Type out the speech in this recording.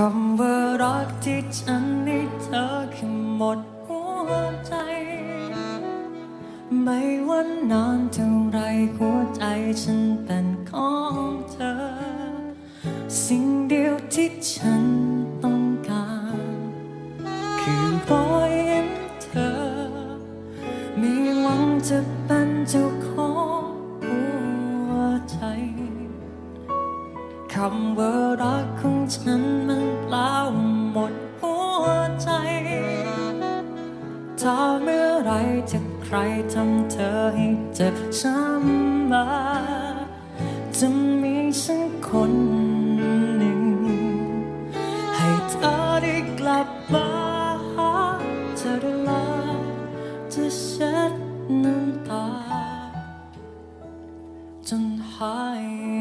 คำว่ารักที่ฉันให้เธอคือหมดหัวใจ ไม่ว่านานเท่าไรหัวใจฉันเป็นของเธอ สิ่งเดียวที่ฉันต้องการ คือรอยยิ้มเธอ มีหวังจะเป็นเจ้าของหัวใจคำว่ารักของฉันมัน ถ้าเมื่อไรจะใครทำเธอให้เจ็บช้ำมาจะมีฉันคนหนึ่ง ให้เธอได้กลับมาหาเธอได้ลาจะเช็ดน้ำตาจนหาย